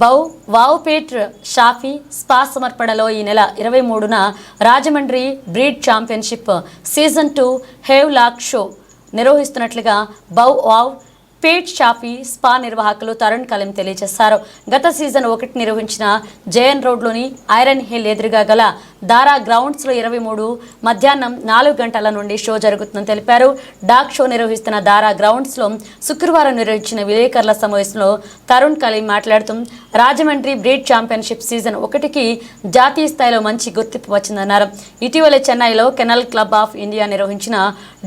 బౌ వావుపేట్ షాఫీ spa సమర్పణలో ఈ నెల ఇరవై మూడున Rajahmundry breed championship season two have lock show నిర్వహిస్తున్నట్లుగా bow wow pet Shafi spa నిర్వాహకులు తరుణ్ కలీం తెలియజేశారు. గత సీజన్ ఒకటి నిర్వహించిన జయన్ రోడ్లోని ఐరన్ హిల్ ఎదురుగా గల దారా గ్రౌండ్స్లో ఇరవై మూడు మధ్యాహ్నం నాలుగు గంటల నుండి షో జరుగుతుందని తెలిపారు. డాక్ షో నిర్వహిస్తున్న దారా గ్రౌండ్స్లో శుక్రవారం నిర్వహించిన విలేకరుల సమావేశంలో తరుణ్ కలీం మాట్లాడుతూ రాజమండ్రి బ్రీడ్ ఛాంపియన్షిప్ సీజన్ ఒకటికి జాతీయ స్థాయిలో మంచి గుర్తింపు వచ్చిందన్నారు. ఇటీవలే చెన్నైలో కెనల్ క్లబ్ ఆఫ్ ఇండియా నిర్వహించిన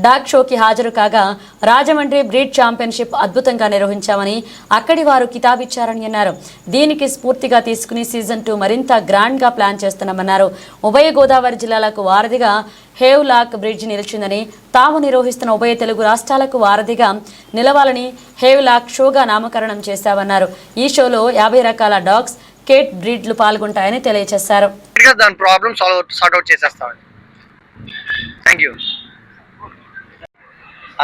డాక్ షోకి హాజరు కాగా రాజమండ్రి బ్రీడ్ ఛాంపియన్షిప్ అద్భుతంగా నిర్వహించామని అక్కడి వారు కితాబిచ్చారని అన్నారు. దీనికి స్ఫూర్తిగా తీసుకుని సీజన్ టూ మరింత గ్రాండ్గా ప్లాన్ చేస్తున్నామన్నారు. ఉభయ గోదావరి జిల్లాలకు వారధిగా హేవ్ లాక్ బ్రిడ్జ్ నిలిచిందని తాము నిర్వహిస్తున్న ఉభయ తెలుగు రాష్ట్రాలకు వారధిగా నిలవాలని హేవ్ లాక్ షోగా నామకరణం చేశామన్నారు ఈ షోలో యాభై రకాల డాగ్స్ కేట్ బ్రీడ్లు పాల్గొంటాయని తెలియజేశారు. దాని ప్రాబ్లమ్ సాల్వ్ అవుట్ చేసేస్తామండి. థ్యాంక్ యూ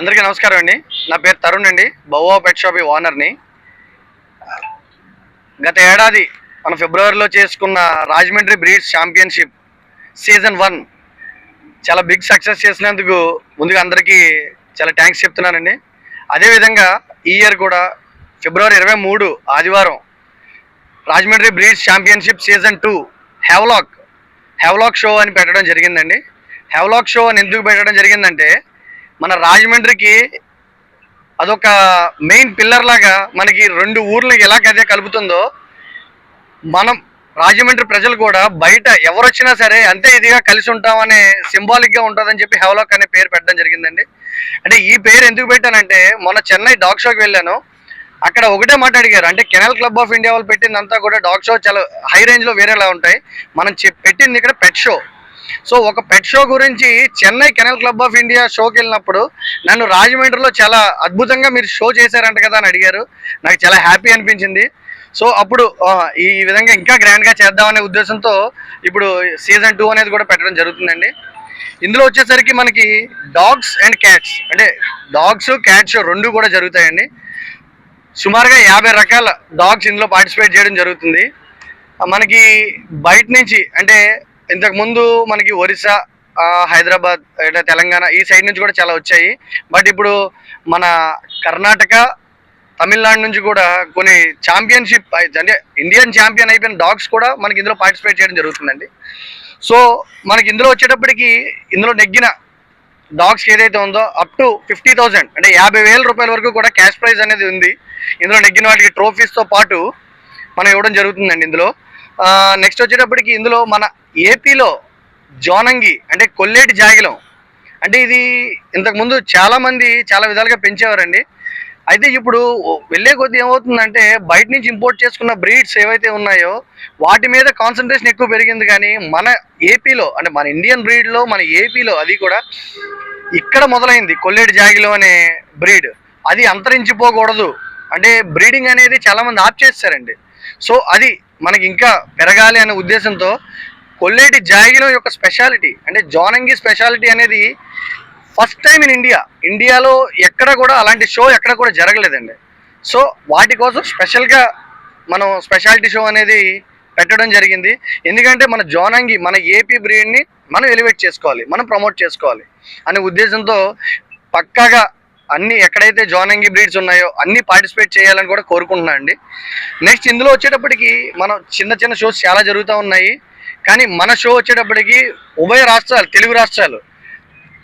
అందరికీ నమస్కారం అండి. నా పేరు తరుణ్ అండి. బౌవా పెట్ షాప్ ఓనర్ని గత ఏడాది మన ఫిబ్రవరిలో చేసుకున్న Rajahmundry breeds championship season one. చాలా బిగ్ సక్సెస్ చేసినందుకు ముందుగా అందరికీ చాలా థ్యాంక్స్ చెప్తున్నానండి. అదేవిధంగా ఈ ఇయర్ కూడా ఫిబ్రవరి ఇరవై మూడు ఆదివారం Rajahmundry breeds championship season two Havelock Havelock show అని పెట్టడం జరిగిందండి. హెవలాక్ షో అని ఎందుకు పెట్టడం జరిగిందంటే మన రాజమండ్రికి అదొక మెయిన్ పిల్లర్ లాగా మనకి రెండు ఊర్లకి ఎలాగైతే కలుపుతుందో మనం రాజమండ్రి ప్రజలు కూడా బయట ఎవరొచ్చినా సరే అంతే ఇదిగా కలిసి ఉంటామనే సింబాలిక్గా ఉంటుందని చెప్పి హెవలాక్ అనే పేరు పెట్టడం జరిగిందండి. అంటే ఈ పేరు ఎందుకు పెట్టానంటే మొన్న చెన్నై డాగ్ షోకి వెళ్ళాను. అక్కడ ఒకటే మాట అడిగారు. అంటే కెనల్ క్లబ్ ఆఫ్ ఇండియా వాళ్ళు పెట్టిందంతా కూడా డాగ్ షో చాలా హై రేంజ్లో వేరేలా ఉంటాయి. మనం చెప్- పెట్టింది ఇక్కడ పెట్ షో. సో ఒక పెట్ షో గురించి Chennai kennel club of India షోకి వెళ్ళినప్పుడు నన్ను రాజమండ్రిలో చాలా అద్భుతంగా మీరు షో చేశారంట కదా అని అడిగారు. నాకు చాలా హ్యాపీ అనిపించింది. సో అప్పుడు ఈ విధంగా ఇంకా గ్రాండ్గా చేద్దామనే ఉద్దేశంతో ఇప్పుడు సీజన్ టూ అనేది కూడా పెట్టడం జరుగుతుందండి. ఇందులో వచ్చేసరికి మనకి డాగ్స్ అండ్ క్యాట్స్ అంటే డాగ్స్ క్యాట్స్ రెండు కూడా జరుగుతాయండి. సుమారుగా యాభై రకాల డాగ్స్ ఇందులో పార్టిసిపేట్ చేయడం జరుగుతుంది. మనకి బయట నుంచి అంటే ఇంతకుముందు మనకి ఒరిస్సా హైదరాబాద్ అంటే తెలంగాణ ఈ సైడ్ నుంచి కూడా చాలా వచ్చాయి. బట్ ఇప్పుడు మన కర్ణాటక తమిళనాడు నుంచి కూడా కొన్ని ఛాంపియన్షిప్ అంటే ఇండియన్ ఛాంపియన్ అయిపోయిన డాగ్స్ కూడా మనకి ఇందులో పార్టిసిపేట్ చేయడం జరుగుతుందండి. సో మనకి ఇందులో వచ్చేటప్పటికి ఇందులో నెగ్గిన డాగ్స్ ఏదైతే ఉందో అప్ టు ఫిఫ్టీ థౌసండ్ అంటే యాభై వేల రూపాయల వరకు కూడా క్యాష్ ప్రైజ్ అనేది ఉంది. ఇందులో నెగ్గిన వాటికి ట్రోఫీస్తో పాటు మనం ఇవ్వడం జరుగుతుందండి ఇందులో. నెక్స్ట్ వచ్చేటప్పటికి ఇందులో మన ఏపీలో జోనంగి అంటే కొల్లేటి జాగిలం అంటే ఇది ఇంతకుముందు చాలామంది చాలా విధాలుగా పెంచేవారండి. అయితే ఇప్పుడు వెళ్ళే కొద్ది ఏమవుతుందంటే బయట నుంచి ఇంపోర్ట్ చేసుకున్న బ్రీడ్స్ ఏవైతే ఉన్నాయో వాటి మీద కాన్సన్ట్రేషన్ ఎక్కువ పెరిగింది కానీ మన ఏపీలో అంటే మన ఇండియన్ బ్రీడ్లో మన ఏపీలో అది కూడా ఇక్కడ మొదలైంది. కొల్లేటి జాగిలో అనే బ్రీడ్ అది అంతరించిపోకూడదు. అంటే బ్రీడింగ్ అనేది చాలామంది ఆప్ చేస్తారండి. సో అది మనకి ఇంకా పెరగాలి అనే ఉద్దేశంతో కొల్లేటి జాగిలో యొక్క స్పెషాలిటీ అంటే జోనంగి స్పెషాలిటీ అనేది ఫస్ట్ టైం ఇన్ ఇండియా. ఇండియాలో ఎక్కడ కూడా అలాంటి షో ఎక్కడ కూడా జరగలేదండి. సో వాటి కోసం స్పెషల్గా మనం స్పెషాలిటీ షో అనేది పెట్టడం జరిగింది. ఎందుకంటే మన జోనంగి మన ఏపీ బ్రీడ్ని మనం ఎలివేట్ చేసుకోవాలి మనం ప్రమోట్ చేసుకోవాలి అనే ఉద్దేశంతో పక్కాగా అన్ని ఎక్కడైతే జోనంగి బ్రీడ్స్ ఉన్నాయో అన్ని పార్టిసిపేట్ చేయాలని కూడా కోరుకుంటున్నాను అండి. నెక్స్ట్ ఇందులో వచ్చేటప్పటికి మనం చిన్న చిన్న షోస్ చాలా జరుగుతూ ఉన్నాయి. కానీ మన షో వచ్చేటప్పటికి ఉభయ రాష్ట్రాలు తెలుగు రాష్ట్రాలు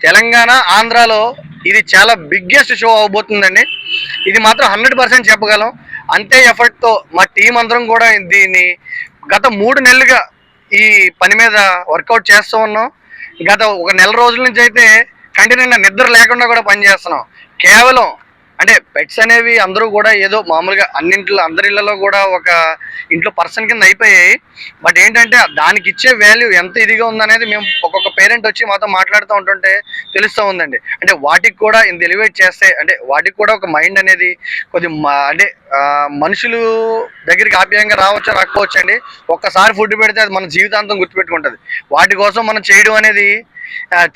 తెలంగాణ ఆంధ్రాలో ఇది చాలా బిగ్గెస్ట్ షో అవబోతుందండి. ఇది మాత్రం హండ్రెడ్ పర్సెంట్ చెప్పగలం. అంతే ఎఫర్ట్తో మా టీం అందరం కూడా దీన్ని గత మూడు నెలలుగా ఈ పని మీద వర్కౌట్ చేస్తూ ఉన్నాం. గత ఒక నెల రోజుల నుంచి అయితే కంటిన్యూగా నిద్ర లేకుండా కూడా పనిచేస్తున్నాం. కేవలం అంటే పెట్స్ అనేవి అందరూ కూడా ఏదో మామూలుగా అన్నింటిలో అందరి ఇళ్ళలో కూడా ఒక ఇంట్లో పర్సన్ కింద అయిపోయాయి. బట్ ఏంటంటే దానికి ఇచ్చే వాల్యూ ఎంత ఇదిగా ఉందనేది మేము ఒక్కొక్క పేరెంట్ వచ్చి మాతో మాట్లాడుతూ ఉంటుంటే తెలుస్తూ ఉందండి. అంటే వాటికి కూడా ఇంత ఎలివేట్ చేస్తే అంటే వాటికి కూడా ఒక మైండ్ అనేది కొద్ది అంటే మనుషులు దగ్గరికి ఆప్యాయంగా రావచ్చు రాకపోవచ్చు అండి? ఒక్కసారి ఫుడ్ పెడితే అది మన జీవితాంతం గుర్తుపెట్టుకుంటుంది. వాటి కోసం మనం చేయడం అనేది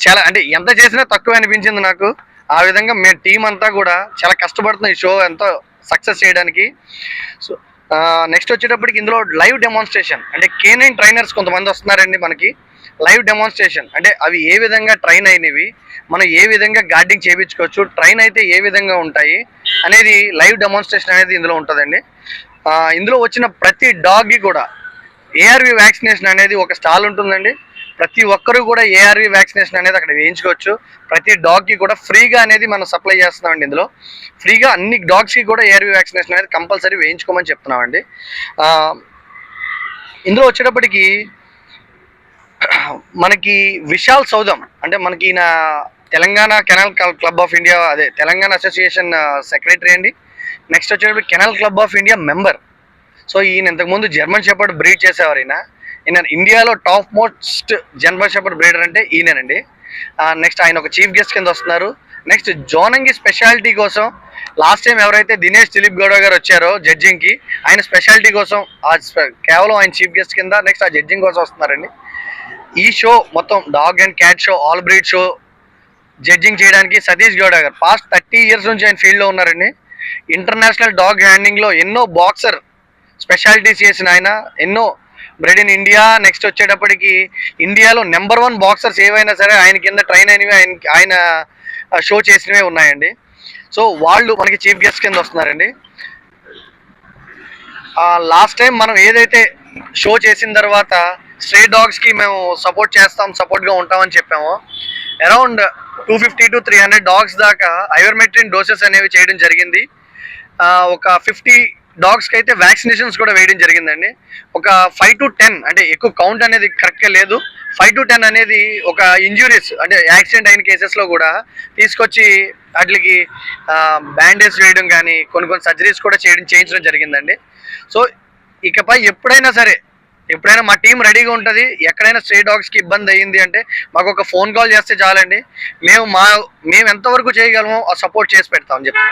చాలా అంటే ఎంత చేసినా తక్కువ అనిపించింది నాకు. ఆ విధంగా మేము టీం అంతా కూడా చాలా కష్టపడుతున్నాం ఈ షో ఎంతో సక్సెస్ చేయడానికి. సో నెక్స్ట్ వచ్చేటప్పటికి ఇందులో లైవ్ డెమాన్స్ట్రేషన్ అంటే కేనైన్ ట్రైనర్స్ కొంతమంది వస్తున్నారండి మనకి. లైవ్ డెమాన్స్ట్రేషన్ అంటే అవి ఏ విధంగా ట్రైన్ అయినవి మనం ఏ విధంగా గార్డింగ్ చేయించుకోవచ్చు ట్రైన్ అయితే ఏ విధంగా ఉంటాయి అనేది లైవ్ డెమాన్స్ట్రేషన్ అనేది ఇందులో ఉంటుందండి. ఇందులో వచ్చిన ప్రతి డాగ్కి కూడా ఏఆర్వి వ్యాక్సినేషన్ అనేది ఒక స్టాల్ ఉంటుందండి. ప్రతి ఒక్కరూ కూడా ఏఆర్వి వ్యాక్సినేషన్ అనేది అక్కడ వేయించుకోవచ్చు. ప్రతి డాగ్కి కూడా ఫ్రీగా అనేది మనం సప్లై చేస్తున్నామండి ఇందులో. ఫ్రీగా అన్ని డాగ్స్కి కూడా ఏఆర్వి వ్యాక్సినేషన్ అనేది కంపల్సరీ వేయించుకోమని చెప్తున్నామండి. ఇందులో వచ్చేటప్పటికి మనకి విశాల్ సౌదం అంటే మనకి ఈయన Telangana kennel club of India అదే తెలంగాణ అసోసియేషన్ సెక్రటరీ అండి. నెక్స్ట్ వచ్చేటప్పుడు kennel club of India member. So ఈయన ఇంతకుముందు జర్మన్ షెపర్డ్ బ్రీడ్ చేసేవారు ఈయన. ఈయన ఇండియాలో top most German shepherd breeder అంటే ఈయనండి నెక్స్ట్ ఆయన ఒక చీఫ్ గెస్ట్ కింద వస్తున్నారు. నెక్స్ట్ జోనంగి స్పెషాలిటీ కోసం లాస్ట్ టైం ఎవరైతే దినేష్ దిలీప్ గౌడ గారు వచ్చారో జడ్జింగ్కి ఆయన స్పెషాలిటీ కోసం ఆ కేవలం ఆయన చీఫ్ గెస్ట్ కింద నెక్స్ట్ ఆ జడ్జింగ్ కోసం వస్తున్నారండి. ఈ షో మొత్తం dog and cat show all breed show judging చేయడానికి సతీష్ గౌడ గారు. పాస్ట్ థర్టీ ఇయర్స్ నుంచి ఆయన ఫీల్డ్లో ఉన్నారండి. ఇంటర్నేషనల్ డాగ్ హ్యాండింగ్లో ఎన్నో బాక్సర్ స్పెషాలిటీస్ చేసిన ఆయన ఎన్నో బ్రెడ్ ఇన్ ఇండియా నెక్స్ట్ వచ్చేటప్పటికి ఇండియాలో నెంబర్ వన్ బాక్సర్స్ ఏవైనా సరే ఆయన కింద ట్రైన్ అయినవి ఆయన ఆయన షో చేసినవే ఉన్నాయండి. సో వాళ్ళు మనకి చీఫ్ గెస్ట్ కింద వస్తున్నారండి. లాస్ట్ టైం మనం ఏదైతే షో చేసిన తర్వాత స్ట్రే డాగ్స్కి మేము సపోర్ట్ చేస్తాం సపోర్ట్గా ఉంటామని చెప్పాము around two fifty to three hundred dogs దాకా ఐవర్మెట్రిన్ డోసెస్ అనేవి చేయడం జరిగింది. ఒక ఫిఫ్టీ డాగ్స్కి అయితే వ్యాక్సినేషన్స్ కూడా వేయడం జరిగిందండి. ఒక ఫైవ్ టు టెన్ అంటే ఎక్కువ కౌంట్ అనేది కరెక్ట్గా లేదు. ఫైవ్ టు టెన్ అనేది ఒక ఇంజురీస్ అంటే యాక్సిడెంట్ అయిన కేసెస్లో కూడా తీసుకొచ్చి వాటికి బ్యాండేజ్ వేయడం కానీ కొన్ని కొన్ని సర్జరీస్ కూడా చేయడం చేయించడం జరిగిందండి. సో ఇకపై ఎప్పుడైనా సరే ఎప్పుడైనా మా టీం రెడీగా ఉంటుంది ఎక్కడైనా స్ట్రే డాగ్స్కి ఇబ్బంది అయ్యింది అంటే మాకు ఒక ఫోన్ కాల్ చేస్తే చాలండి. మేము మా మేము ఎంతవరకు చేయగలమో ఆ సపోర్ట్ చేసి పెడతామని చెప్తాం